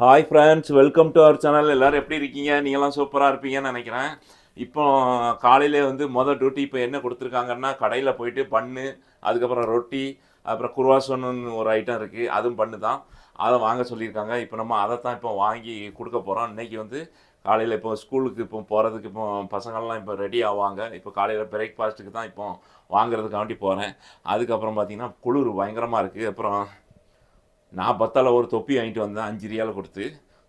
Hi friends welcome to our channel எல்லோரும் எப்படி இருக்கீங்க? நீங்களாம் சூப்பராக இருப்பீங்கன்னு நினைக்கிறேன். இப்போ காலையிலே வந்து மொதல் டியூட்டி இப்போ என்ன கொடுத்துருக்காங்கன்னா கடையில் போயிட்டு பண்ணு அதுக்கப்புறம் ரொட்டி அப்புறம் குருவாசோன்னு ஒரு ஐட்டம் இருக்குது அதுவும் பண்ணு தான். அதை வாங்க சொல்லியிருக்காங்க. இப்போ நம்ம அதை தான் இப்போ வாங்கி கொடுக்க போகிறோம் இன்றைக்கி வந்து காலையில் இப்போ ஸ்கூலுக்கு இப்போ போகிறதுக்கு இப்போ பசங்கள்லாம் இப்போ ரெடி ஆவாங்க. இப்போ காலையில் பிரேக்ஃபாஸ்ட்டுக்கு தான் இப்போ வாங்குறதுக்காண்டி போகிறேன் அதுக்கப்புறம் பார்த்திங்கன்னா குளிர் பயங்கரமாக இருக்குது அப்புறம் நான் பத்தால ஒரு தொப்பி வாங்கிட்டு வந்தேன் அஞ்சு ரியால் கொடுத்து.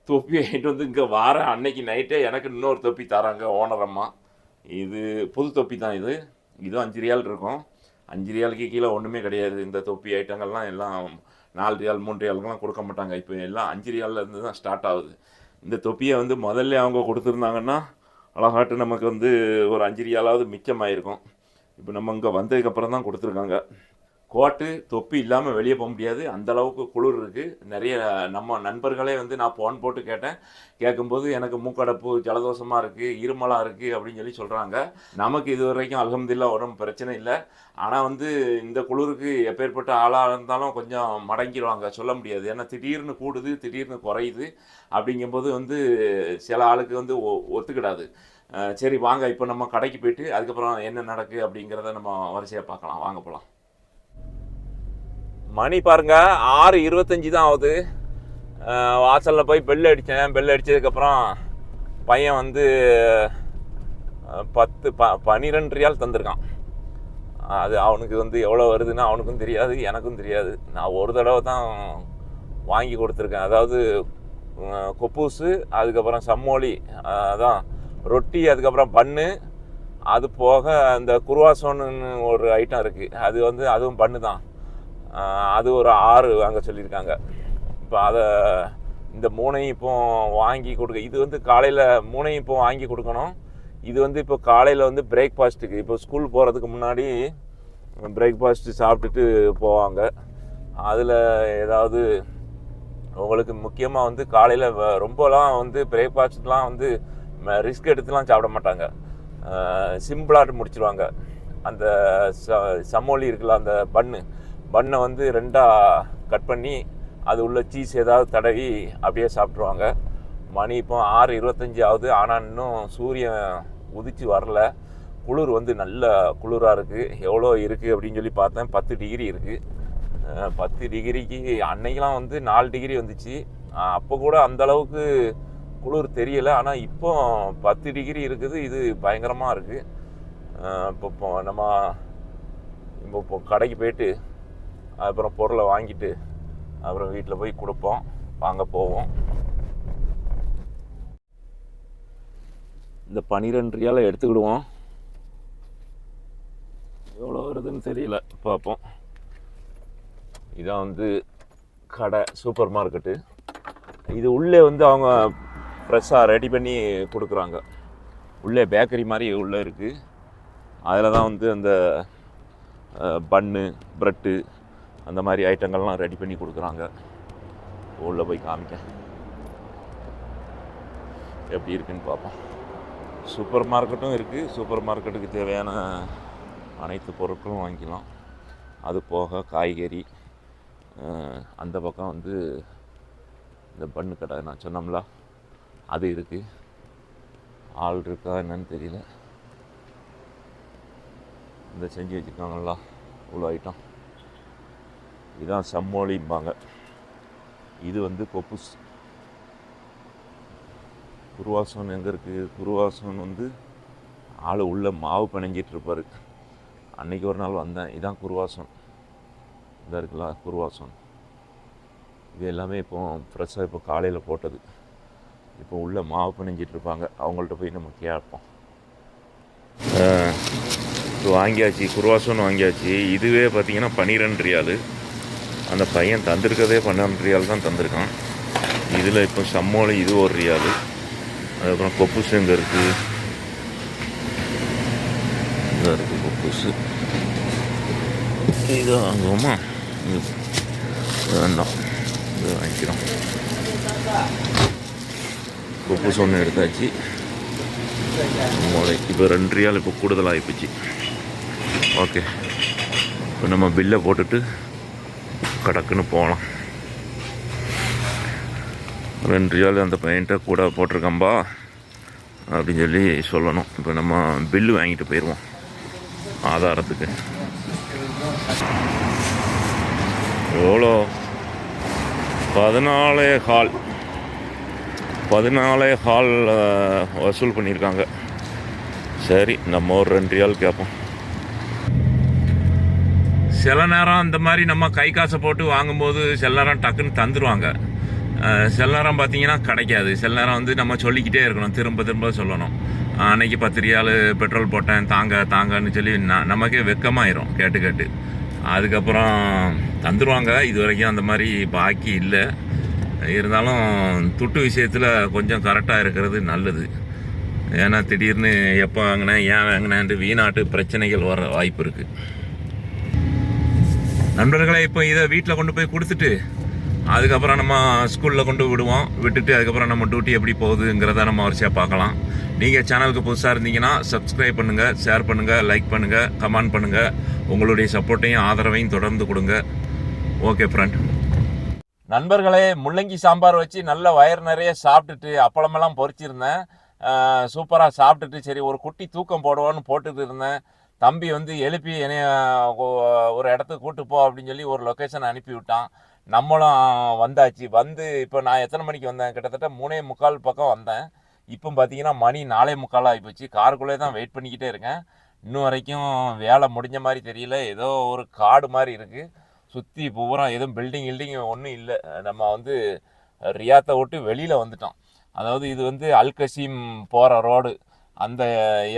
தொப்பி வாங்கிட்டு வந்து இங்கே வார அன்னைக்கு நைட்டே எனக்கு இன்னொரு தொப்பி தராங்க ஓனரம்மா இது புது தொப்பி தான் இது. இதுவும் அஞ்சு ரியால் இருக்கும். அஞ்சு ரியாலுக்கு கீழே ஒன்றுமே கிடையாது. இந்த தொப்பி ஐட்டங்கள்லாம் எல்லாம் நாலு ரியால் மூணு ரியாலுக்குலாம் கொடுக்க மாட்டாங்க. இப்போ எல்லாம் அஞ்சு ரியால்ல இருந்து தான் ஸ்டார்ட் ஆகுது. இந்த தொப்பியை வந்து முதல்ல அவங்க கொடுத்துருந்தாங்கன்னா அழகாட்டு நமக்கு வந்து ஒரு அஞ்சு ரியாலாவது மிச்சமாயிருக்கும். இப்போ நம்ம இங்கே வந்ததுக்கப்புறம் தான் கொடுத்துருக்காங்க. கோட்டு தொப்பி இல்லாமல் வெளியே போக முடியாது. அந்த அளவுக்கு குளிர் இருக்குது நிறைய நம்ம நண்பர்களே வந்து நான் ஃபோன் போட்டு கேட்டேன். கேட்கும்போது எனக்கு மூக்கடப்பு ஜலதோஷமாக இருக்குது இருமலாக இருக்குது அப்படின்னு சொல்லி சொல்கிறாங்க நமக்கு இது வரைக்கும் அலமதுல்லா உடம்பு பிரச்சனை இல்லை. ஆனால் வந்து இந்த குளிருக்கு எப்பேற்பட்ட ஆளாக இருந்தாலும் கொஞ்சம் மடங்கிடுவாங்க சொல்ல முடியாது. ஏன்னா திடீர்னு கூடுது திடீர்னு குறையுது அப்படிங்கும்போது வந்து சில ஆளுக்கு வந்து ஒ- ஒத்துக்கிடாது. சரி வாங்க இப்போ நம்ம கடைக்கு போயிட்டு அதுக்கப்புறம் என்ன நடக்கு அப்படிங்கிறத நம்ம வரிசையாக பார்க்கலாம். வாங்க போகலாம் மணி பாருங்க ஆறு இருபத்தஞ்சி தான் ஆகுது. வாசலில் போய் பெல் அடித்தேன் பெல் அடித்ததுக்கப்புறம் பையன் வந்து பத்து ப பன்னிரெண்டு ரியால் தந்திருக்கான். அது அவனுக்கு வந்து எவ்வளோ வருதுன்னு அவனுக்கும் தெரியாது எனக்கும் தெரியாது. நான் ஒரு தடவை தான் வாங்கி கொடுத்துருக்கேன். அதாவது கொப்பூசு அதுக்கப்புறம் சம்மோலி அதான் ரொட்டி அதுக்கப்புறம் பன்னு அது போக அந்த குருவாசோன்னு ஒரு ஐட்டம் இருக்குது அது வந்து அதுவும் பண்ணு தான். அது ஒரு ஆறு வாங்க சொல்லியிருக்காங்க. இப்போ அதை இந்த மூணையும் இப்போ வாங்கி கொடுக்க இது வந்து காலையில் மூணையும் இப்போ வாங்கி கொடுக்கணும். இது வந்து இப்போ காலையில் வந்து பிரேக்ஃபாஸ்ட்டுக்கு இப்போ ஸ்கூல் போகிறதுக்கு முன்னாடி பிரேக்ஃபாஸ்ட்டு சாப்பிட்டுட்டு போவாங்க. அதில் ஏதாவது உங்களுக்கு முக்கியமாக வந்து காலையில் ரொம்பலாம் வந்து பிரேக்ஃபாஸ்ட்லாம் வந்து ரிஸ்க் எடுத்துலாம் சாப்பிட மாட்டாங்க. சிம்பிளாக முடிச்சிருவாங்க. அந்த ச சமோலி இருக்குல்ல அந்த பன்னு பண்ணை வந்து ரெண்டாக கட் பண்ணி அது உள்ள சீஸ் ஏதாவது தடவி அப்படியே சாப்பிட்ருவாங்க மணி இப்போ ஆறு இருபத்தஞ்சி ஆகுது. ஆனால் இன்னும் சூரியன் உதிச்சு வரல. குளிர் வந்து நல்ல குளிராக இருக்குது எவ்வளோ இருக்குது அப்படின்னு சொல்லி பார்த்தேன். பத்து டிகிரி இருக்குது பத்து டிகிரிக்கு அன்னைக்கெலாம் வந்து நாலு டிகிரி வந்துச்சு. அப்போ கூட அந்த அளவுக்கு குளிர் தெரியலை. ஆனால் இப்போ பத்து டிகிரி இருக்குது. இது பயங்கரமாக இருக்குது இப்போ நம்ம இப்போ கடைக்கு போயிட்டு அப்புறம் பொருளை வாங்கிட்டு அப்புறம் வீட்டில் போய் கொடுப்போம். வாங்க போவோம். இந்த பனிரெண்டு ரியாலை எடுத்துக்கிடுவோம். எவ்வளோ வருதுன்னு தெரியல. பார்ப்போம். இதான் வந்து கடை சூப்பர் மார்க்கெட்டு. இது உள்ளே வந்து அவங்க ஃப்ரெஷ்ஷாக ரெடி பண்ணி கொடுக்குறாங்க. உள்ளே பேக்கரி மாதிரி உள்ளே இருக்குது அதில் தான் வந்து அந்த பன்னு ப்ரெட்டு அந்த மாதிரி ஐட்டங்கள்லாம் ரெடி பண்ணி கொடுக்குறாங்க. உள்ளே போய் காமிக்க எப்படி இருக்குன்னு பார்ப்போம். சூப்பர் மார்க்கெட்டும் இருக்குது சூப்பர் மார்க்கெட்டுக்கு தேவையான அனைத்து பொருட்களும் வாங்கிக்கலாம். அது போக காய்கறி அந்த பக்கம் வந்து இந்த பண்ணு கடை நான் சொன்னோம்ல அது இருக்குது ஆள் இருக்கா என்னன்னு தெரியல. இந்த செஞ்சு வச்சுருக்காங்களா இவ்வளோ ஐட்டம் இதுதான் சம்மோலிம்பாங்க இது வந்து கொப்புஸ். குருவாசன் எங்கே இருக்குது குருவாசன் வந்து ஆள் உள்ள மாவு பிணைஞ்சிட்ருப்பார் இருப்பார். ஒரு நாள் வந்தேன். இதான் குருவாசன். இதாக இருக்குல்ல குருவாசன். இது எல்லாமே இப்போ ஃப்ரெஷ்ஷாக இப்போ காலையில் போட்டது. இப்போ உள்ள மாவு பிணைஞ்சிட்ருப்பாங்க அவங்கள்ட்ட போய் நம்ம கேட்போம். இப்போ வாங்கியாச்சு. குருவாசன் வாங்கியாச்சு. இதுவே பார்த்தீங்கன்னா பன்னிரெண்டு ரியாது அந்த பையன் தந்திருக்கதே பன்னெண்டு ரியால் தான் தந்திருக்கான். இதில் இப்போ சம்மோலை இது ஒரு ரியாலு. அதுக்கப்புறம் கொப்புசு இங்கே இருக்குது இதாக இருக்குது கொப்புசு. இது வாங்குவோமா? இது வேண்டாம். இது வாங்கிக்கிறோம். கொப்புசு ஒன்று எடுத்தாச்சு. மூளை இப்போ ரெண்டு ரியால் இப்போ கூடுதலாகிப்போச்சு ஓகே. இப்போ நம்ம பில்லை போட்டுட்டு கடக்குன்னு போகலாம். ரெண்டு ரியால் அந்த பையன்கிட்ட கூட போட்டிருக்கம்பா அப்படின்னு சொல்லி சொல்லணும். இப்போ நம்ம பில்லு வாங்கிட்டு போயிடுவோம் ஆதாரத்துக்கு. எவ்வளோ? பதினாலே ஹால். பதினாலே ஹால் வசூல் பண்ணியிருக்காங்க. சரி நம்ம ஒரு ரெண்டு ரியால் கேட்போம். சில நேரம் இந்த மாதிரி நம்ம கை காசை போட்டு வாங்கும்போது சில நேரம் டக்குன்னு தந்துடுவாங்க சில நேரம் பார்த்தீங்கன்னா கிடைக்காது. சில நேரம் வந்து நம்ம சொல்லிக்கிட்டே இருக்கணும். திரும்ப திரும்ப சொல்லணும். அன்னைக்கு பத்து ரியால் பெட்ரோல் போட்டேன் தாங்க தாங்கன்னு சொல்லி ந நமக்கே வெக்கமாயிரும். கேட்டு கேட்டு. அதுக்கப்புறம் தந்துடுவாங்க இது வரைக்கும் அந்த மாதிரி பாக்கி இல்லை. இருந்தாலும் துட்டு விஷயத்தில் கொஞ்சம் கரெக்டாக இருக்கிறது நல்லது. ஏன்னா திடீர்னு எப்போ வாங்கினேன் ஏன் வாங்கினேன்ட்டு வீணாட்டு பிரச்சனைகள் வர வாய்ப்பு இருக்குது நண்பர்களை இப்போ இதை வீட்டில் கொண்டு போய் கொடுத்துட்டு அதுக்கப்புறம் நம்ம ஸ்கூலில் கொண்டு விடுவோம். விட்டுட்டு அதுக்கப்புறம் நம்ம டியூட்டி எப்படி போகுதுங்கிறத நம்ம வரிசையாக பார்க்கலாம். நீங்கள் சேனலுக்கு புதுசாக இருந்தீங்கன்னா சப்ஸ்கிரைப் பண்ணுங்கள் ஷேர் பண்ணுங்கள் லைக் பண்ணுங்கள் கமெண்ட் பண்ணுங்கள் உங்களுடைய சப்போர்ட்டையும் ஆதரவையும் தொடர்ந்து கொடுங்க. ஓகே ஃப்ரெண்ட் நண்பர்களே முள்ளங்கி சாம்பார் வச்சு நல்ல வயர் நிறைய சாப்பிட்டுட்டு அப்பளமெல்லாம் பொறிச்சிருந்தேன் சூப்பராக சாப்பிட்டுட்டு சரி ஒரு குட்டி தூக்கம் போடுவோன்னு போட்டுட்டு இருந்தேன். தம்பி வந்து எழுப்பி என்னைய ஒரு இடத்துக்கு கூட்டு போ அப்படின்னு சொல்லி ஒரு லொக்கேஷன் அனுப்பி விட்டான் நம்மளும் வந்தாச்சு. வந்து இப்போ நான் எத்தனை மணிக்கு வந்தேன்? கிட்டத்தட்ட மூணே முக்கால் பக்கம் வந்தேன். இப்போ பார்த்தீங்கன்னா மணி நாலே முக்கால் ஆகிப்போச்சு காருக்குள்ளே தான் வெயிட் பண்ணிக்கிட்டே இருக்கேன். இன்னும் வரைக்கும் வேலை முடிஞ்ச மாதிரி தெரியல. ஏதோ ஒரு காடு மாதிரி இருக்குது சுற்றி பூரா எதுவும் பில்டிங் கில்டிங் ஒன்றும் இல்லை. நம்ம வந்து ரியாத்தை விட்டு வெளியில் வந்துட்டோம். அதாவது இது வந்து அல்கசீம் போகிற ரோடு அந்த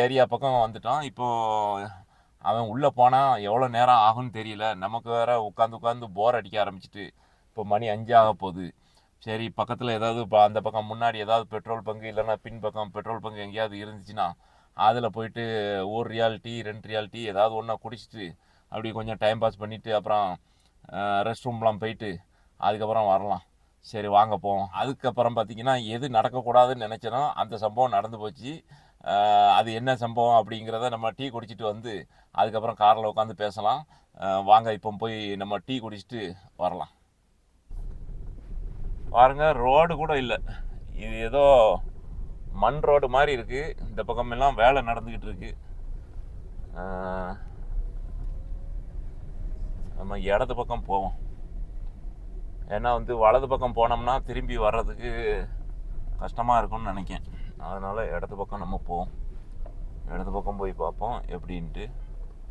ஏரியா பக்கம் வந்துட்டோம் இப்போது அவன் உள்ளே போனால் எவ்வளோ நேரம் ஆகும்னு தெரியல. நமக்கு வேற உட்காந்து உட்காந்து போர் அடிக்க ஆரம்பிச்சிட்டு இப்போ மணி அஞ்சு ஆக போகுது. சரி பக்கத்தில் ஏதாவது இப்போ அந்த பக்கம் முன்னாடி ஏதாவது பெட்ரோல் பங்கு இல்லைன்னா பின் பக்கம் பெட்ரோல் பங்கு எங்கேயாவது இருந்துச்சுன்னா அதில் போயிட்டு ஒரு ரியாலிட்டி ரெண்டு ரியாலிட்டி ஏதாவது ஒன்றா குடிச்சிட்டு அப்படி கொஞ்சம் டைம் பாஸ் பண்ணிவிட்டு அப்புறம் ரெஸ்ட் ரூம்லாம் போயிட்டு அதுக்கப்புறம் வரலாம். சரி வாங்க போவோம். அதுக்கப்புறம் பார்த்தீங்கன்னா எது நடக்கக்கூடாதுன்னு நினச்சனோ அந்த சம்பவம் நடந்து போச்சு. அது என்ன சம்பவம் அப்படிங்கிறத நம்ம டீ குடிச்சிட்டு வந்து அதுக்கப்புறம் காரில் உட்காந்து பேசலாம். வாங்க இப்போ போய் நம்ம டீ குடிச்சிட்டு வரலாம். பாருங்க ரோடு கூட இல்லை. இது ஏதோ மண் ரோடு மாதிரி இருக்குது இந்த பக்கமெல்லாம் வேலை நடந்துக்கிட்டு இருக்கு. நம்ம இடது பக்கம் போவோம். ஏன்னா வந்து வலது பக்கம் போனோம்னா திரும்பி வர்றதுக்கு கஷ்டமாக இருக்கும்னு நினைக்கேன் அதனால் இடது பக்கம் நம்ம போவோம். இடது பக்கம் போய் பார்ப்போம். எப்படின்ட்டு.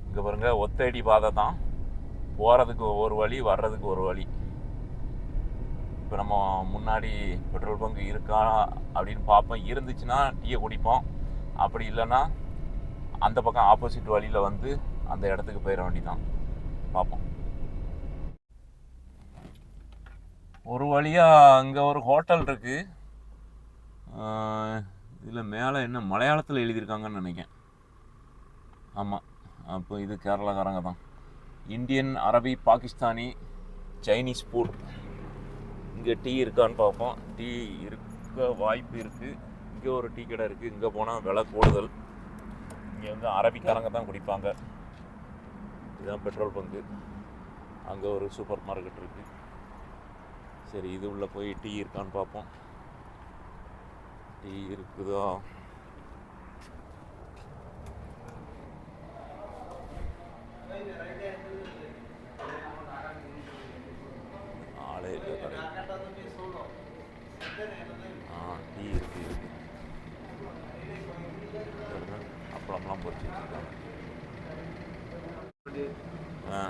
இங்கே பாருங்க ஒத்தடி பாதை தான். போகிறதுக்கு ஒரு வழி வர்றதுக்கு ஒரு வழி. இப்போ நம்ம முன்னாடி பெட்ரோல் பங்க் இருக்கா அப்படின்னு பார்ப்போம். இருந்துச்சுன்னா டீயை குடிப்போம். அப்படி இல்லைன்னா அந்த பக்கம் ஆப்போசிட் வழியில் வந்து அந்த இடத்துக்கு போயிட வேண்டிதான் பார்ப்போம். ஒரு வழியாக அங்கே ஒரு ஹோட்டல் இருக்குது இதில் மேலே என்ன மலையாளத்தில் எழுதியிருக்காங்கன்னு நினைக்கேன் ஆமாம் அப்போ இது கேரளாக்காரங்க தான். இந்தியன் அரபி பாகிஸ்தானி சைனீஸ் ஃபுட் இங்கே டீ இருக்கான்னு பார்ப்போம். டீ இருக்க வாய்ப்பு இருக்குது இங்கே ஒரு டீ கடை இருக்குது இங்கே போனால் விலை கூடுதல். இங்கே வந்து அரபிக்காரங்க தான் குடிப்பாங்க. இதுதான் பெட்ரோல் பங்கு. அங்கே ஒரு சூப்பர் மார்க்கெட் இருக்குது சரி இது உள்ளே போய் டீ இருக்கான்னு பார்ப்போம். டீ இருக்குதா ஆளே இல்லை கடை ஆ டீ இருக்கு இருக்கு அப்பளம்லாம் பொரிச்சு வச்சுருக்காங்க ஆ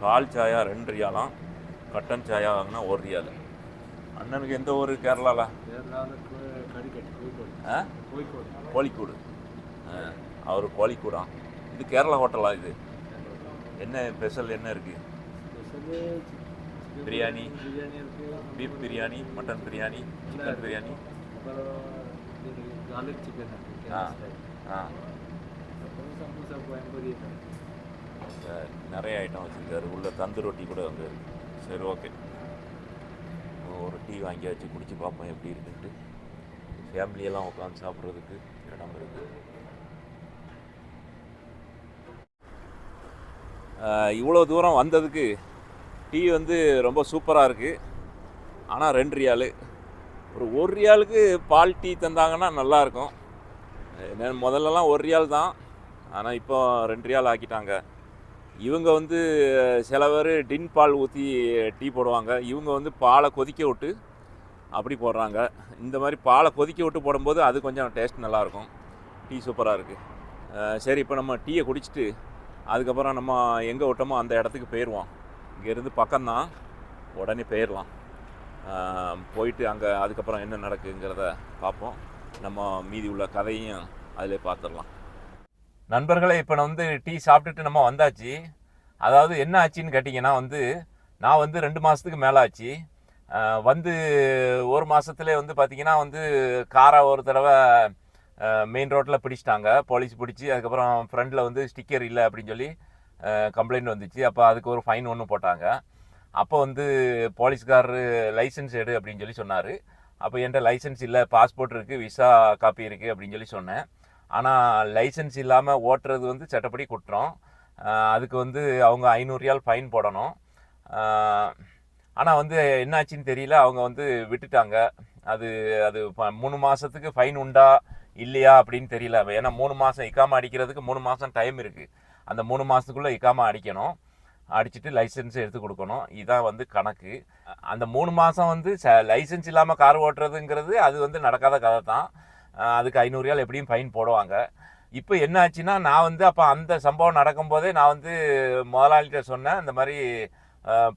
பால் சாயா ரெண்டு ரியாலாம் கட்டன் சாயா வாங்கினா ஒரு ரியால் அண்ணனுக்கு எந்த ஊர்? கேரளாவில் கோழிக்கூடு. அவர் கோழிக்கூடா. இது கேரளா ஹோட்டலா இது? என்ன ஸ்பெஷல் என்ன இருக்குது biryani beef biryani mutton biryani chicken biryani. ஆ ஆ. நிறைய ஐட்டம் வச்சுருக்காரு. உள்ள தந்து ரொட்டி கூட வந்து சரி ஓகே ஒரு டீ வாங்கி வச்சு குடிச்சு பார்ப்போம் எப்படி இருக்குன்ட்டு. ஃபேமிலியெல்லாம் உட்காந்து சாப்பிட்றதுக்கு இடம் இருக்குது இவ்வளோ தூரம் வந்ததுக்கு டீ வந்து ரொம்ப சூப்பராக இருக்குது ஆனால் ரெண்டு ரியாலு. ஒரு ஒரு ரியாலுக்கு பால் டீ தந்தாங்கன்னா நல்லாயிருக்கும் முதல்லலாம் ஒரு ரியால் தான். ஆனால் இப்போ ரெண்டு ரியால் ஆக்கிட்டாங்க. இவங்க வந்து சில பேர் டின் பால் ஊற்றி டீ போடுவாங்க. இவங்க வந்து பாலை கொதிக்க விட்டு அப்படி போடுறாங்க. இந்த மாதிரி பாலை கொதிக்க விட்டு போடும்போது அது கொஞ்சம் டேஸ்ட் நல்லாயிருக்கும். டீ சூப்பராக இருக்குது சரி இப்போ நம்ம டீயை குடிச்சிட்டு அதுக்கப்புறம் நம்ம எங்கே விட்டோமோ அந்த இடத்துக்கு போயிடுவோம். இங்கேருந்து பக்கம்தான் உடனே போயிடலாம். போயிட்டு அங்கே அதுக்கப்புறம் என்ன நடக்குங்கிறத பார்ப்போம். நம்ம மீதி உள்ள கதையும் அதிலே பார்த்துடலாம். நண்பர்களே இப்போ நான் வந்து டீ சாப்பிட்டுட்டு நம்ம வந்தாச்சு. அதாவது என்ன ஆச்சுன்னு கேட்டிங்கன்னா வந்து நான் வந்து ரெண்டு மாதத்துக்கு மேலே ஆச்சு வந்து ஒரு மாதத்துலேயே வந்து பார்த்திங்கன்னா வந்து காரை ஒரு தடவை மெயின் ரோட்டில் பிடிச்சிட்டாங்க. போலீஸ் பிடிச்சி அதுக்கப்புறம் ஃப்ரண்டில் வந்து ஸ்டிக்கர் இல்லை அப்படின்னு சொல்லி கம்ப்ளைண்ட் வந்துச்சு. அப்போ அதுக்கு ஒரு ஃபைன் ஒன்று போட்டாங்க. அப்போ வந்து போலீஸ்காரரு லைசன்ஸ் எடு அப்படின்னு சொல்லி சொன்னார். அப்போ என்கிட்ட லைசன்ஸ் இல்லை பாஸ்போர்ட் இருக்குது விசா காப்பி இருக்குது அப்படின்னு சொல்லி சொன்னேன். ஆனால் லைசன்ஸ் இல்லாமல் ஓட்டுறது வந்து சட்டப்படி குற்றம். அதுக்கு வந்து அவங்க ஐநூறுரியால் ஃபைன் போடணும். ஆனால் வந்து என்னாச்சுன்னு தெரியல. அவங்க வந்து விட்டுட்டாங்க. அது அது ப- மூணு மாதத்துக்கு ஃபைன் உண்டா இல்லையா அப்படின்னு தெரியல. ஏன்னா மூணு மாதம் இக்காமல் அடிக்கிறதுக்கு மூணு மாதம் டைம் இருக்குது அந்த மூணு மாதத்துக்குள்ளே இக்காமல் அடிக்கணும். அடிச்சுட்டு லைசன்ஸ் எடுத்து கொடுக்கணும். இதான் வந்து கணக்கு. அந்த மூணு மாதம் வந்து ச லைசன்ஸ் இல்லாமல் கார் ஓட்டுறதுங்கிறது அது வந்து நடக்காத கதை தான். அதுக்கு ஐநூறுயால் எப்படியும் ஃபைன் போடுவாங்க. இப்போ என்ன ஆச்சுன்னா நான் வந்து அப்போ அந்த சம்பவம் நடக்கும்போதே நான் வந்து முதலாளிகிட்ட சொன்னேன். இந்த மாதிரி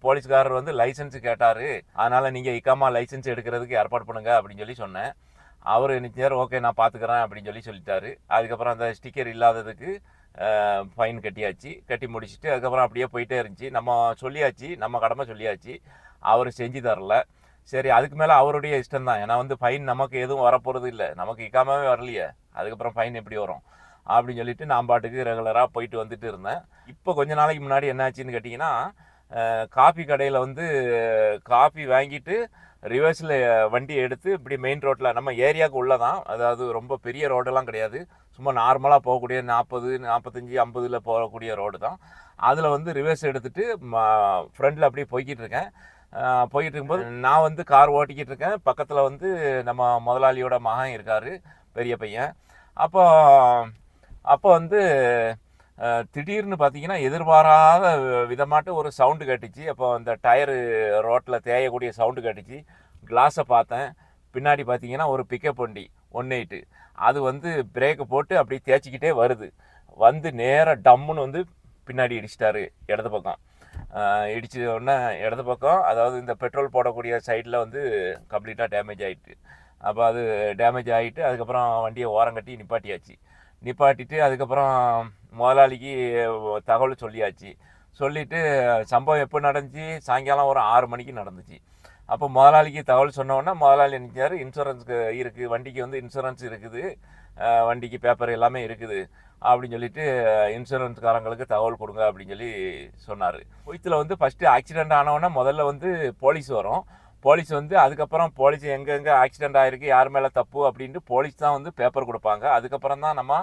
போலீஸ்காரர் வந்து லைசன்ஸ் கேட்டார். அதனால் நீங்கள் இக்காமா லைசன்ஸ் எடுக்கிறதுக்கு ஏற்பாடு பண்ணுங்கள் அப்படின்னு சொல்லி சொன்னேன். அவர் நேரம் ஓகே நான் பார்த்துக்கிறேன் அப்படின்னு சொல்லி சொல்லிட்டாரு. அதுக்கப்புறம் அந்த ஸ்டிக்கர் இல்லாததுக்கு ஃபைன் கட்டியாச்சு. கட்டி முடிச்சுட்டு அதுக்கப்புறம் அப்படியே போயிட்டே இருந்துச்சு. நம்ம சொல்லியாச்சு நம்ம கடமை சொல்லியாச்சு. அவர் செஞ்சு தரல. சரி அதுக்கு மேலே அவருடைய இஷ்டம் தான் ஏன்னா வந்து ஃபைன் நமக்கு எதுவும் வரப்போகிறது இல்லை. நமக்கு இக்காமவே வரலையே. அதுக்கப்புறம் ஃபைன் எப்படி வரும்? அப்படின்னு சொல்லிட்டு நான் பாட்டுக்கு ரெகுலராக போயிட்டு வந்துட்டு இருந்தேன். இப்போ கொஞ்ச நாளைக்கு முன்னாடி என்னாச்சுன்னு கேட்டிங்கன்னா காஃபி கடையில் வந்து காஃபி வாங்கிட்டு ரிவர்ஸில் வண்டி எடுத்து இப்படி மெயின் ரோட்டில் நம்ம ஏரியாவுக்கு உள்ளே தான் அதாவது ரொம்ப பெரிய ரோடெல்லாம் கிடையாது. சும்மா நார்மலாக போகக்கூடிய நாற்பது நாற்பத்தஞ்சி ஐம்பதில் போகக்கூடிய ரோடு தான். அதில் வந்து ரிவர்ஸ் எடுத்துகிட்டு ஃப்ரண்டில் அப்படியே போய்கிட்டு இருக்கேன். போயிட்டு போய்கிட்டு இருக்கும்போது நான் வந்து கார் ஓட்டிக்கிட்டு இருக்கேன் பக்கத்தில் வந்து நம்ம முதலாளியோட மகன் இருக்கார் பெரிய பையன். அப்போ அப்போ வந்து திடீர்னு பார்த்தீங்கன்னா எதிர்பாராத விதமாட்டு ஒரு சவுண்டு கேட்டுச்சு. அப்போ அந்த டயரு ரோட்டில் தேயக்கூடிய சவுண்டு கேட்டுச்சு. கிளாஸை பார்த்தேன். பின்னாடி பார்த்தீங்கன்னா ஒரு பிக்கப் வண்டி ஒன் எயிட்டு. அது வந்து பிரேக்கை போட்டு அப்படியே தேய்ச்சிக்கிட்டே வருது. வந்து நேராக டம்முன்னு வந்து பின்னாடி இடிச்சிட்டாரு இடது பக்கம். இடிச்ச உடனே இடது பக்கம். அதாவது இந்த பெட்ரோல் போடக்கூடிய சைடில் வந்து கம்ப்ளீட்டாக டேமேஜ் ஆகிட்டு அப்போ அது டேமேஜ் ஆகிட்டு அதுக்கப்புறம் வண்டியை ஓரம் கட்டி நிப்பாட்டியாச்சு. நிப்பாட்டிட்டு அதுக்கப்புறம் முதலாளிக்கு தகவல் சொல்லியாச்சு. சொல்லிவிட்டு சம்பவம் எப்போ நடந்துச்சு? சாயங்காலம் ஒரு ஆறு மணிக்கு நடந்துச்சு. அப்போ முதலாளிக்கு தகவல் சொன்னோன்னா முதலாளி நினைச்சாரு இன்சூரன்ஸுக்கு இருக்குது வண்டிக்கு வந்து இன்சூரன்ஸ் இருக்குது. வண்டிக்கு பேப்பர் எல்லாமே இருக்குது. அப்படின்னு சொல்லிட்டு இன்சூரன்ஸ்காரங்களுக்கு தகவல் கொடுங்க அப்படின்னு சொல்லி சொன்னார். குவைத்தில் வந்து ஃபஸ்ட்டு ஆக்சிடென்ட் ஆனவொன்னே முதல்ல வந்து போலீஸ் வரும். போலீஸ் வந்து அதுக்கப்புறம் போலீஸ் எங்கெங்கே ஆக்சிடெண்ட் ஆகிருக்கு யார் மேலே தப்பு அப்படின்ட்டு போலீஸ் தான் வந்து பேப்பர் கொடுப்பாங்க. அதுக்கப்புறம் தான் நம்ம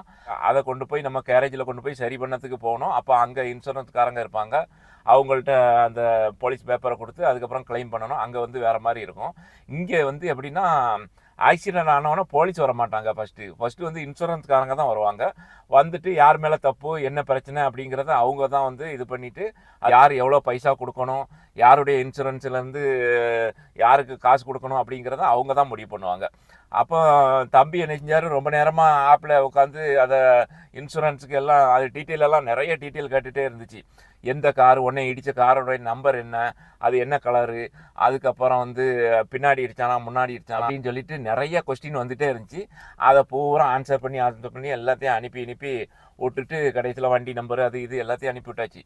அதை கொண்டு போய் நம்ம கேரேஜில் கொண்டு போய் சரி பண்ணதுக்கு போகணும். அப்போ அங்கே இன்சூரன்ஸ்காரங்க இருப்பாங்க. அவங்கள்ட்ட அந்த போலீஸ் பேப்பரை கொடுத்து அதுக்கப்புறம் க்ளைம் பண்ணணும். அங்கே வந்து வேறு மாதிரி இருக்கும். இங்கே வந்து எப்படின்னா ஆக்சிடென்ட் ஆனவொன்னே போலீஸ் வர மாட்டாங்க ஃபஸ்ட்டு ஃபஸ்ட்டு வந்து இன்சூரன்ஸ்காரங்க தான் வருவாங்க. வந்துட்டு யார் மேலே தப்பு என்ன பிரச்சனை அப்படிங்கிறத அவங்க தான் வந்து இது பண்ணிவிட்டு யார் எவ்வளோ பைசா கொடுக்கணும் யாருடைய இன்சூரன்ஸ்லேருந்து யாருக்கு காசு கொடுக்கணும் அப்படிங்கிறத அவங்க தான் முடிவு பண்ணுவாங்க. அப்போ தம்பி என்ன செஞ்சார்? ரொம்ப நேரமாக ஆப்பில் உட்காந்து அதை இன்சூரன்ஸுக்கு எல்லாம் அது டீட்டெயிலெல்லாம் நிறைய டீட்டெயில் கேட்டுகிட்டே இருந்துச்சு. எந்த கார் உடனே இடித்த காரோடைய நம்பர் என்ன? அது என்ன கலரு அதுக்கப்புறம் வந்து பின்னாடி இடித்தானா முன்னாடி இடித்தானா அப்படின்னு சொல்லிட்டு நிறைய கொஸ்டின் வந்துகிட்டே இருந்துச்சு. அதை பூரா ஆன்சர் பண்ணி ஆன்சர் பண்ணி எல்லாத்தையும் அனுப்பி அனுப்பி விட்டுட்டு கடைசியில் வண்டி நம்பர் அது இது எல்லாத்தையும் அனுப்பி விட்டாச்சு.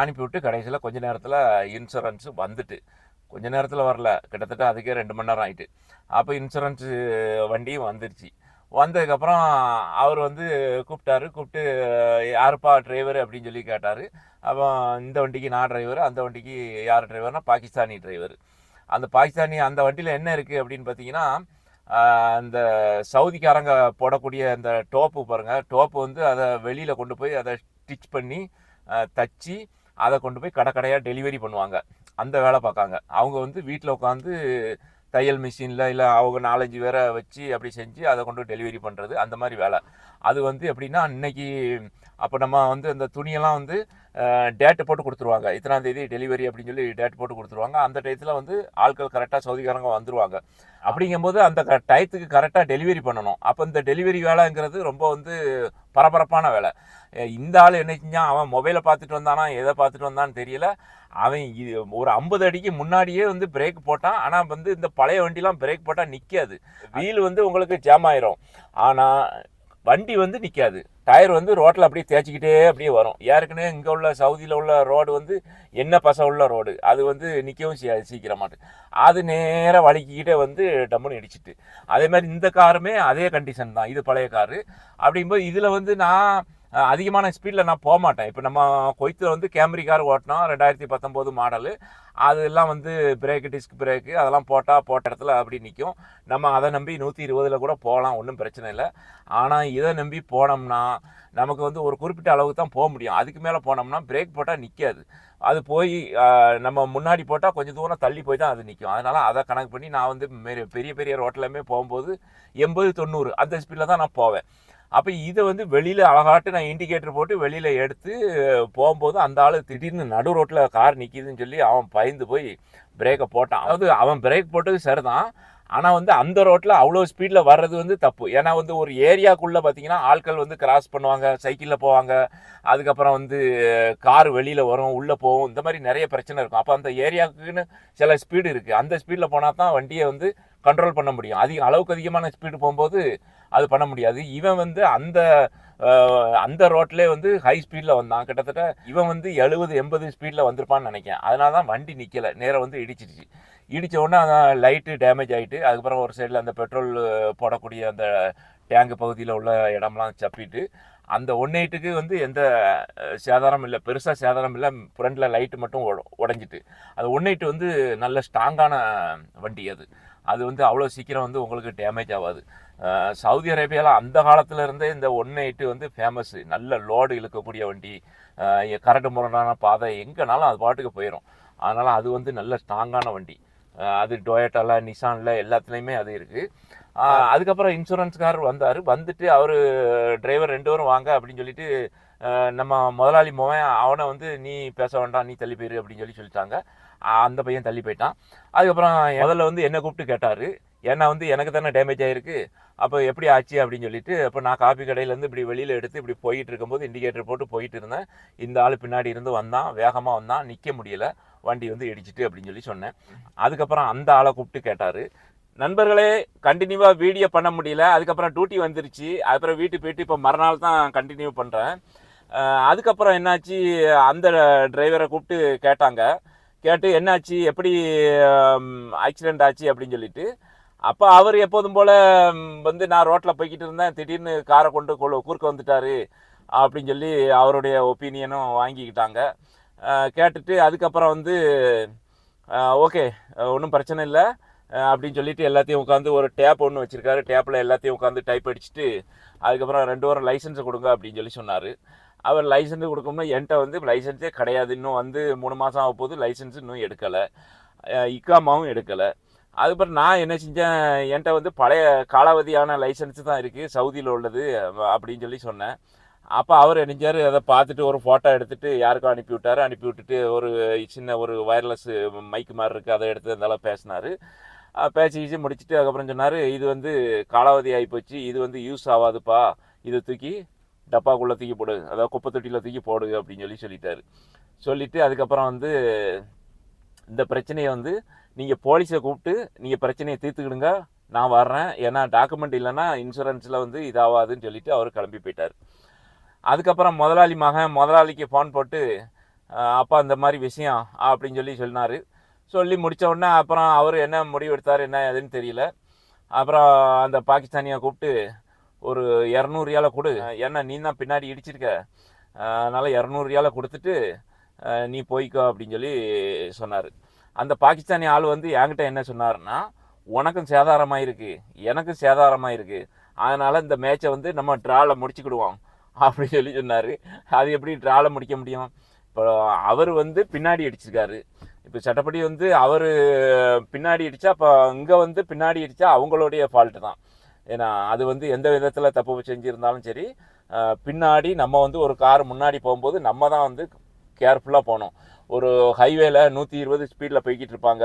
அனுப்பி விட்டு கடைசியில் கொஞ்ச நேரத்தில் இன்சூரன்ஸு வந்துட்டு. கொஞ்ச நேரத்தில் வரல. கிட்டத்தட்ட அதுக்கே ரெண்டு மணி நேரம் ஆகிட்டு அப்போ இன்சூரன்ஸு வண்டியும் வந்துருச்சு. வந்ததுக்கப்புறம் அவர் வந்து கூப்பிட்டாரு. கூப்பிட்டு யாருப்பா டிரைவர் அப்படின்னு சொல்லி கேட்டார். அப்போ இந்த வண்டிக்கு நான் டிரைவர் அந்த வண்டிக்கு யார் டிரைவர்னா பாகிஸ்தானி டிரைவர் அந்த பாகிஸ்தானி அந்த வண்டியில் என்ன இருக்குது அப்படின்னு பார்த்தீங்கன்னா அந்த சவுதிக்காரங்க போடக்கூடிய அந்த டோப்பு பாருங்கள் டோப்பு வந்து அதை வெளியில் கொண்டு போய் அதை ஸ்டிச் பண்ணி தச்சு அதை கொண்டு போய் கடை கடையாக டெலிவரி பண்ணுவாங்க. அந்த வேலை பார்க்காங்க அவங்க வந்து வீட்டில் உட்காந்து தையல் மிஷினில் இல்லை அவங்க நாலஞ்சு பேரை வச்சு அப்படி செஞ்சு அதை கொண்டு டெலிவரி பண்ணுறது அந்த மாதிரி வேலை. அது வந்து எப்படின்னா இன்றைக்கி அப்போ நம்ம வந்து அந்த துணியெல்லாம் வந்து டேட்டு போட்டு கொடுத்துருவாங்க. இத்தனாம் தேதி டெலிவரி அப்படின்னு சொல்லி டேட் போட்டு கொடுத்துருவாங்க. அந்த டயத்தில் வந்து ஆட்கள் கரெக்டாக சவுதிக்காரங்க வந்துருவாங்க. அப்படிங்கும்போது அந்த க- டயத்துக்கு கரெக்டாக டெலிவரி பண்ணணும். அப்போ இந்த டெலிவரி வேலைங்கிறது ரொம்ப வந்து பரபரப்பான வேலை. இந்த ஆள் என்ன செஞ்சான்? அவன் மொபைலை பார்த்துட்டு வந்தானா? எதை பார்த்துட்டு வந்தான்னு தெரியல. அவன் இது ஒரு ஐம்பது அடிக்கு முன்னாடியே வந்து பிரேக் போட்டான். ஆனால் வந்து இந்த பழைய வண்டிலாம் பிரேக் போட்டால் நிற்காது வீல் வந்து உங்களுக்கு ஜாம் ஆயிரும். ஆனால் வண்டி வந்து நிற்காது டயர் வந்து ரோட்டில் அப்படியே தேய்ச்சிக்கிட்டே அப்படியே வரும். ஏற்கனவே இங்கே உள்ள சவுதியில் உள்ள ரோடு வந்து என்ன பச உள்ள ரோடு? அது வந்து நிற்கவும் செய்யாது சீக்கிரமாட்டு அது நேராக வலிக்கிக்கிட்டே வந்து டம்முன்னு இடிச்சிட்டு. அதே மாதிரி இந்த காருமே அதே கண்டிஷன் தான். இது பழைய காரு. அப்படிங்கும்போது இதில் வந்து நான் அதிகமான ஸ்பீடில் நான் போக மாட்டேன். இப்போ நம்ம கொய்த்தில் வந்து கேமரி கார் ஓட்டினோம் ரெண்டாயிரத்தி பத்தொம்போது மாடலு அதெல்லாம் வந்து பிரேக்கு டிஸ்க் பிரேக்கு அதெல்லாம் போட்டால் போட்ட இடத்துல அப்படி நிற்கும் நம்ம அதை நம்பி நூற்றி இருபதில் கூட போகலாம் ஒன்றும் பிரச்சனை இல்லை. ஆனால் இதை நம்பி போனோம்னா நமக்கு வந்து ஒரு குறிப்பிட்ட அளவுக்கு தான் போக முடியும். அதுக்கு மேலே போனோம்னா பிரேக் போட்டால் நிற்காது அது போய் நம்ம முன்னாடி போட்டால் கொஞ்சம் தூரம் தள்ளி போய் தான் அது நிற்கும் அதனால் அதை கணக்கு பண்ணி நான் வந்து மெரி- பெரிய பெரிய ரோட்லையுமே போகும்போது எண்பது தொண்ணூறு அந்த ஸ்பீடில் தான் நான் போவேன். அப்போ இதை வந்து வெளியில் அழகாட்டு நான் இண்டிகேட்டர் போட்டு வெளியில் எடுத்து போகும்போது அந்த ஆள் திடீர்னு நடு ரோட்டில் கார் நிற்கிதுன்னு சொல்லி அவன் பயந்து போய் பிரேக்கை போட்டான். அதாவது அவன் பிரேக் போட்டது சரிதான். ஆனால் வந்து அந்த ரோட்டில் அவ்வளோ ஸ்பீடில் வர்றது வந்து தப்பு. ஏன்னா வந்து ஒரு ஏரியாக்குள்ளே பார்த்தீங்கன்னா ஆட்கள் வந்து கிராஸ் பண்ணுவாங்க சைக்கிளில் போவாங்க. அதுக்கப்புறம் வந்து கார் வெளியில் வரும் உள்ளே போகும். இந்த மாதிரி நிறைய பிரச்சனை இருக்கும். அப்போ அந்த ஏரியாவுக்குன்னு சில ஸ்பீடு இருக்குது அந்த ஸ்பீடில் போனால் தான் வண்டியை வந்து கண்ட்ரோல் பண்ண முடியும். அதிக அளவுக்கு அதிகமான ஸ்பீடு போகும்போது அது பண்ண முடியாது. இவன் வந்து அந்த அந்த ரோட்லேயே வந்து ஹை ஸ்பீடில் வந்தான். கிட்டத்தட்ட இவன் வந்து எழுபது எண்பது ஸ்பீடில் வந்திருப்பான்னு நினைக்கிறேன். அதனால தான் வண்டி நிற்கலை நேராக வந்து இடிச்சிடுச்சு. இடித்த உடனே அதான் லைட்டு டேமேஜ் ஆகிட்டு அதுக்கப்புறம் ஒரு சைடில் அந்த பெட்ரோல் போடக்கூடிய அந்த டேங்கு பகுதியில் உள்ள இடம்லாம் சப்பிட்டு அந்த ஒன் எயிட்டுக்கு வந்து எந்த சேதாரம் இல்லை. பெருசாக சேதாரம் இல்லை. ஃப்ரண்டில் லைட்டு மட்டும் உடஞ்சிட்டு உடைஞ்சிட்டு. அது ஒன் எயிட்டு வந்து நல்ல ஸ்ட்ராங்கான வண்டி அது. அது வந்து அவ்வளோ சீக்கிரம் வந்து உங்களுக்கு டேமேஜ் ஆகாது. சவுதி அரேபியாவில் அந்த காலத்தில் இருந்தே இந்த ஒன் எயிட்டு வந்து ஃபேமஸ் நல்ல லோடு இழுக்கக்கூடிய வண்டி அஹ், கரடு முரடான பாதை எங்கேனாலும் அது பாட்டுக்கு போயிடும் அதனால் அது வந்து நல்ல ஸ்ட்ராங்கான வண்டி. அது டொயேட்டால நிசானில் எல்லாத்துலேயுமே அது இருக்குது அதுக்கப்புறம் இன்சூரன்ஸ்காரர் வந்தார். வந்துட்டு அவர் டிரைவர் ரெண்டு பேரும் வாங்க அப்படின்னு சொல்லிட்டு நம்ம முதலாளி மோவன் அவனை வந்து நீ பேச வேண்டாம் நீ தள்ளி போயிரு அப்படின்னு சொல்லி சொல்லிட்டாங்க. அந்த பையன் தள்ளி போயிட்டான். அதுக்கப்புறம் முதல்ல வந்து என்னை கூப்பிட்டு கேட்டார். ஏன்னா வந்து எனக்கு தானே டேமேஜ் ஆகிருக்கு அப்போ எப்படி ஆச்சு அப்படின்னு சொல்லிட்டு அப்போ நான் காப்பி கடையிலேருந்து இப்படி வெளியில் எடுத்து இப்படி போயிட்டு இருக்கும்போது இண்டிகேட்டர் போட்டு போயிட்டு இருந்தேன். இந்த ஆள் பின்னாடி இருந்து வந்தான் வேகமாக வந்தான் நிற்க முடியல. வண்டி வந்து இடிச்சிட்டு அப்படின்னு சொல்லி சொன்னேன். அதுக்கப்புறம் அந்த ஆளை கூப்பிட்டு கேட்டார். நண்பர்களே கண்டினியூவாக வீடியோ பண்ண முடியல. அதுக்கப்புறம் டியூட்டி வந்துருச்சு. அதுக்கப்புறம் வீட்டு போயிட்டு இப்போ மறுநாள் தான் கண்டினியூ பண்ணுறேன் அதுக்கப்புறம் என்னாச்சு? அந்த டிரைவரை கூப்பிட்டு கேட்டாங்க. கேட்டு என்னாச்சு? எப்படி ஆக்சிடெண்ட் ஆச்சு அப்படின்னு சொல்லிட்டு அப்போ அவர் எப்போதும் போல் வந்து நான் ரோட்டில் போய்கிட்டு இருந்தேன். திடீர்னு காரை கொண்டு கொ- குறுக்க அப்படின்னு சொல்லி அவருடைய ஒப்பீனியனும் வாங்கிக்கிட்டாங்க. கேட்டுட்டு அதுக்கப்புறம் வந்து ஓகே ஒன்றும் பிரச்சனை இல்லை அப்படின்னு சொல்லிட்டு எல்லாத்தையும் உட்காந்து ஒரு டேப் ஒன்று வச்சுருக்காரு. டேப்பில் எல்லாத்தையும் உட்காந்து டைப் அடிச்சுட்டு அதுக்கப்புறம் ரெண்டு வாரம் லைசன்ஸை கொடுங்க அப்படின்னு சொல்லி சொன்னார். அவர் லைசன்ஸ் கொடுக்கணும்னா என்கிட்ட வந்து லைசன்ஸே கிடையாது. இன்னும் வந்து மூணு மாதம் ஆக போது லைசன்ஸ் இன்னும் எடுக்கலை. இக்காமாவும் எடுக்கலை. அதுக்கப்புறம் நான் என்ன செஞ்சேன் என்கிட்ட வந்து பழைய காலாவதியான லைசன்ஸ் தான் இருக்குது சவுதியில் உள்ளது அப்படின்னு சொல்லி சொன்னேன். அப்போ அவர் நினைச்சார் அதை பார்த்துட்டு ஒரு ஃபோட்டோ எடுத்துகிட்டு யாருக்கும் அனுப்பி விட்டாரு. அனுப்பி விட்டுட்டு ஒரு சின்ன ஒரு வயர்லெஸ் மைக்கு மாதிரி இருக்குது அதை எடுத்து இருந்தாலும் பேசினார். பேசி கீச்சு முடிச்சுட்டு அதுக்கப்புறம் சொன்னார் இது வந்து காலாவதி ஆகிப்போச்சு இது வந்து யூஸ் ஆகாதுப்பா இதை தூக்கி டப்பாக்குள்ளே தூக்கி போடு அதாவது குப்பை தொட்டியில் தூக்கி போடு அப்படின்னு சொல்லி சொல்லிட்டாரு. சொல்லிவிட்டு அதுக்கப்புறம் வந்து இந்த பிரச்சனையை வந்து நீங்கள் போலீஸை கூப்பிட்டு நீங்கள் பிரச்சனையை தீர்த்துக்கிடுங்க நான் வர்றேன். ஏன்னா டாக்குமெண்ட் இல்லைன்னா இன்சூரன்ஸில் வந்து இதாகாதுன்னு சொல்லிவிட்டு அவர் கிளம்பி போயிட்டார். அதுக்கப்புறம் முதலாளி மகன் முதலாளிக்கு ஃபோன் போட்டு அப்பா இந்த மாதிரி விஷயம் அப்படின்னு சொல்லி சொன்னார். சொல்லி முடித்த உடனே அப்புறம் அவர் என்ன முடிவு எடுத்தார் என்ன எதுன்னு தெரியல. அப்புறம் அந்த பாகிஸ்தானியை கூப்பிட்டு ஒரு இரநூறு ரியாலை கொடு. ஏன்னா நீ தான் பின்னாடி இடிச்சிருக்க. அதனால் அதனால இரநூறு ரியாலை கொடுத்துட்டு நீ போய்க்கோ அப்படின்னு சொல்லி சொன்னார். அந்த பாகிஸ்தானி ஆள் வந்து என்கிட்ட என்ன சொன்னார்னா உனக்கும் சேதாரமாயிருக்கு எனக்கும் சேதாரமாக அதனால் இந்த மேட்சை வந்து நம்ம ட்ராவில் முடிச்சுக்கிடுவோம். அப்படின்னு சொல்லி சொன்னார். அது எப்படி ட்ராவில் முடிக்க முடியும்? இப்போ அவர் வந்து பின்னாடி அடிச்சிருக்காரு. இப்போ சட்டப்படி வந்து அவர் பின்னாடி அடித்தா அப்போ இங்கே வந்து பின்னாடி அடித்தா அவங்களுடைய ஃபால்ட்டு தான். ஏன்னா அது வந்து எந்த விதத்தில் தப்பு செஞ்சுருந்தாலும் சரி பின்னாடி நம்ம வந்து ஒரு கார் முன்னாடி போகும்போது நம்ம தான் வந்து கேர்ஃபுல்லாக போகணும். ஒரு ஹைவேல நூற்றி இருபது ஸ்பீடில் போய்கிட்டு இருப்பாங்க.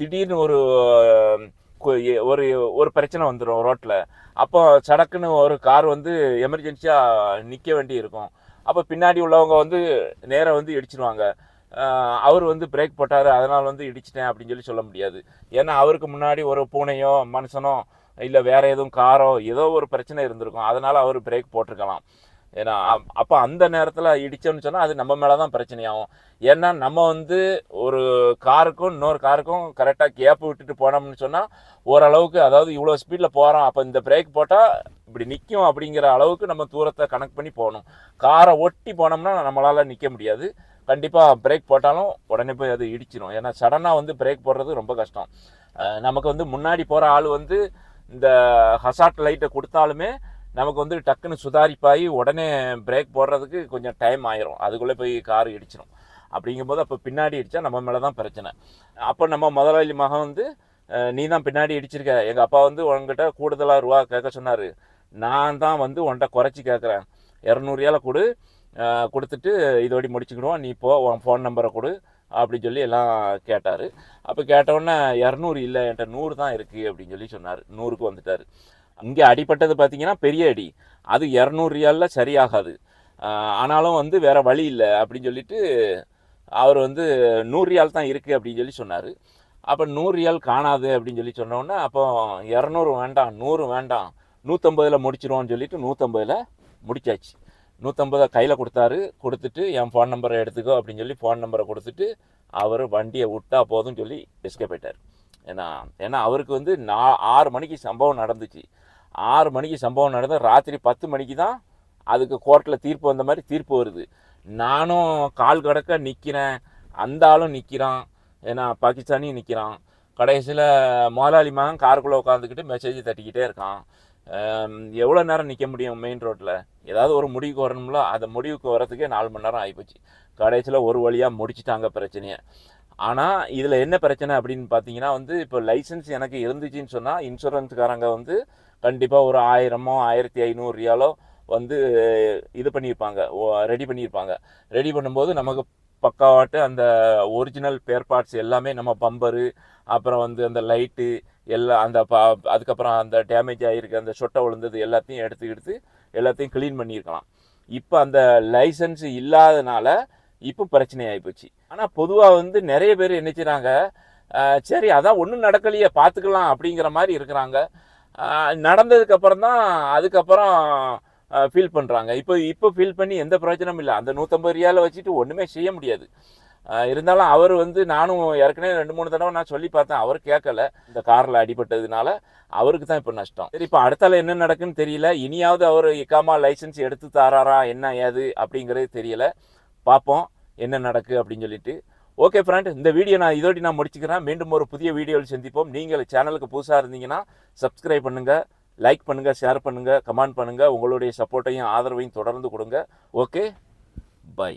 திடீர்னு ஒரு ஒரு ஒரு பிரச்சனை வந்துடும் ரோட்டில் அப்போ சடக்குன்னு ஒரு கார் வந்து எமர்ஜென்சியாக நிற்க வேண்டி இருக்கும். அப்போ பின்னாடி உள்ளவங்க வந்து நேராக வந்து இடிச்சிருவாங்க. அவர் வந்து பிரேக் போட்டார் அதனால் வந்து இடிச்சிட்டேன் அப்படின்னு சொல்லி சொல்ல முடியாது. ஏன்னா அவருக்கு முன்னாடி ஒரு பூனையோ மனுஷனோ இல்லை வேறு எதுவும் காரோ ஏதோ ஒரு பிரச்சனை இருந்திருக்கும். அதனால் அவர் பிரேக் போட்டிருக்கலாம். ஏன்னா அப்போ அந்த நேரத்தில் இடித்தோன்னு சொன்னால் அது நம்ம மேலே தான் பிரச்சனையாகும். ஏன்னா நம்ம வந்து ஒரு காருக்கும் இன்னொரு காருக்கும் கரெக்டாக கேப் விட்டுட்டு போனோம்னு சொன்னால் ஓரளவுக்கு அதாவது இவ்வளோ ஸ்பீடில் போகிறோம் அப்போ இந்த பிரேக் போட்டால் இப்படி நிற்கும் அப்படிங்கிற அளவுக்கு நம்ம தூரத்தை கனெக்ட் பண்ணி போகணும். காரை ஒட்டி போனோம்னா நம்மளால் நிற்க முடியாது. கண்டிப்பாக பிரேக் போட்டாலும் உடனே போய் அது இடிச்சிடும் ஏன்னா சடனாக வந்து பிரேக் போடுறது ரொம்ப கஷ்டம். நமக்கு வந்து முன்னாடி போகிற ஆள் வந்து இந்த ஹசாட் லைட்டை கொடுத்தாலுமே நமக்கு வந்து டக்குன்னு சுதாரிப்பாகி உடனே பிரேக் போடுறதுக்கு கொஞ்சம் டைம் ஆயிரும். அதுக்குள்ளே போய் கார் இடிச்சிடும் அப்படிங்கும்போது அப்போ பின்னாடி இடித்தா நம்ம மேலே தான் பிரச்சனை. அப்போ நம்ம முதலாளி மகன் வந்து நீ தான் பின்னாடி இடிச்சிருக்க. எங்கள் அப்பா வந்து உங்ககிட்ட கூடுதலாக ரூபா கேட்க சொன்னார். நான் தான் வந்து உன்கிட்ட குறைச்சி கேட்குறேன். இரநூறுயால கொடு. கொடுத்துட்டு இதோடி முடிச்சுக்கிடுவோம். நீ போ உன் ஃபோன் நம்பரை கொடு. அப்படின்னு சொல்லி எல்லாம் கேட்டார். அப்போ கேட்டவுடனே இரநூறு இல்லை என்கிட்ட நூறு தான் இருக்குது அப்படின்னு சொல்லி சொன்னார். நூறுக்கு வந்துட்டார். இங்கே அடிப்பட்டது பார்த்தீங்கன்னா பெரிய அடி. அது இரநூறு ரியாலில் சரியாகாது. ஆனாலும் வந்து வேறு வழி இல்லை அப்படின்னு சொல்லிட்டு அவர் வந்து நூறு ரியால் தான் இருக்குது அப்படின்னு சொல்லி சொன்னார். அப்போ நூறு ரியால் காணாது அப்படின்னு சொல்லி சொன்னோன்னே அப்போ இரநூறு வேண்டாம் நூறு வேண்டாம் நூற்றம்பதில் முடிச்சிருவோம்னு சொல்லிட்டு நூற்றம்பதில் முடிச்சாச்சு. நூற்றம்பதை கையில் கொடுத்தாரு. கொடுத்துட்டு என் ஃபோன் நம்பரை எடுத்துக்கோ அப்படின்னு சொல்லி ஃபோன் நம்பரை கொடுத்துட்டு அவர் வண்டியை விட்டா போதும்னு சொல்லி எஸ்கேப் ஆயிட்டார். ஏன்னா ஏன்னா அவருக்கு வந்து நா ஆறு மணிக்கு சம்பவம் நடந்துச்சு. ஆறு மணிக்கு சம்பவம் நடந்து ராத்திரி பத்து மணிக்கு தான் அதுக்கு கோர்ட்டில் தீர்ப்பு வந்த மாதிரி தீர்ப்பு வருது. நானும் கால் கடக்க நிற்கிறேன் அந்த ஆளும் நிற்கிறான் ஏன்னா பாகிஸ்தானியும் நிற்கிறான் கடைசியில் முதலாளி மகன் காருக்குள்ளே உட்காந்துக்கிட்டு மெசேஜ் தட்டிக்கிட்டே இருக்கான். எவ்வளோ நேரம் நிற்க முடியும் மெயின் ரோட்டில் ஏதாவது ஒரு முடிவுக்கு வரணும்ல? அந்த முடிவுக்கு வரதுக்கே நாலு மணி நேரம் ஆகிப்போச்சு கடைசியில் ஒரு வழியாக முடிச்சிட்டாங்க பிரச்சனையை. ஆனால் இதில் என்ன பிரச்சனை அப்படின்னு பார்த்தீங்கன்னா வந்து இப்போ லைசன்ஸ் எனக்கு இருந்துச்சுன்னு சொன்னால் இன்சூரன்ஸ்காரங்க வந்து கண்டிப்பாக ஒரு ஆயிரமோ ஆயிரத்தி ஐநூறு ரியாலோ வந்து இது பண்ணியிருப்பாங்க. ரெடி பண்ணியிருப்பாங்க. ரெடி பண்ணும்போது நமக்கு பக்காவாட்டு அந்த ஒரிஜினல் பேர் பார்ட்ஸ் எல்லாமே நம்ம பம்பரு அப்புறம் வந்து அந்த லைட்டு எல்லாம் அந்த ப அதுக்கப்புறம் அந்த டேமேஜ் ஆகிருக்கு அந்த சொட்டை விழுந்தது எல்லாத்தையும் எடுத்து எடுத்து எல்லாத்தையும் க்ளீன் பண்ணியிருக்கலாம். இப்போ அந்த லைசன்ஸ் இல்லாதனால இப்போ பிரச்சனை ஆகிப்போச்சு ஆனால் பொதுவாக வந்து நிறைய பேர் என்ன செய்கிறாங்க சரி அதான் ஒன்றும் நடக்கலையே பார்த்துக்கலாம் அப்படிங்கிற மாதிரி இருக்கிறாங்க. நடந்ததுக்கு அப்புறம் தான் அதுக்கப்புறம் ஃபீல் பண்ணுறாங்க இப்போ இப்போ ஃபீல் பண்ணி எந்த பிரயோஜனமும் இல்லை. அந்த நூற்றம்பது ரியாவில் வச்சுட்டு ஒன்றுமே செய்ய முடியாது. இருந்தாலும் அவர் வந்து நானும் ஏற்கனவே ரெண்டு மூணு தடவை நான் சொல்லி பார்த்தேன். அவர் கேட்கல. இந்த காரில் அடிபட்டதுனால அவருக்கு தான் இப்போ நஷ்டம். சரி இப்போ அடுத்தால என்ன நடக்குன்னு தெரியல. இனியாவது அவர் இக்காமா லைசன்ஸ் எடுத்து தராரா என்ன ஏது அப்படிங்கிறது தெரியல. பார்ப்போம் என்ன நடக்கு அப்படின்னு சொல்லிட்டு. ஓகே ஃப்ரெண்ட் இந்த வீடியோ நான் இதோடி நான் முடிச்சுக்கிறேன். மீண்டும் ஒரு புதிய வீடியோவில் சந்திப்போம். நீங்கள் சேனலுக்கு புதுசாக இருந்தீங்கன்னா சப்ஸ்கிரைப் பண்ணுங்கள் லைக் பண்ணுங்கள் ஷேர் பண்ணுங்கள் கமெண்ட் பண்ணுங்கள் உங்களுடைய சப்போர்ட்டையும் ஆதரவையும் தொடர்ந்து கொடுங்க. Okay bye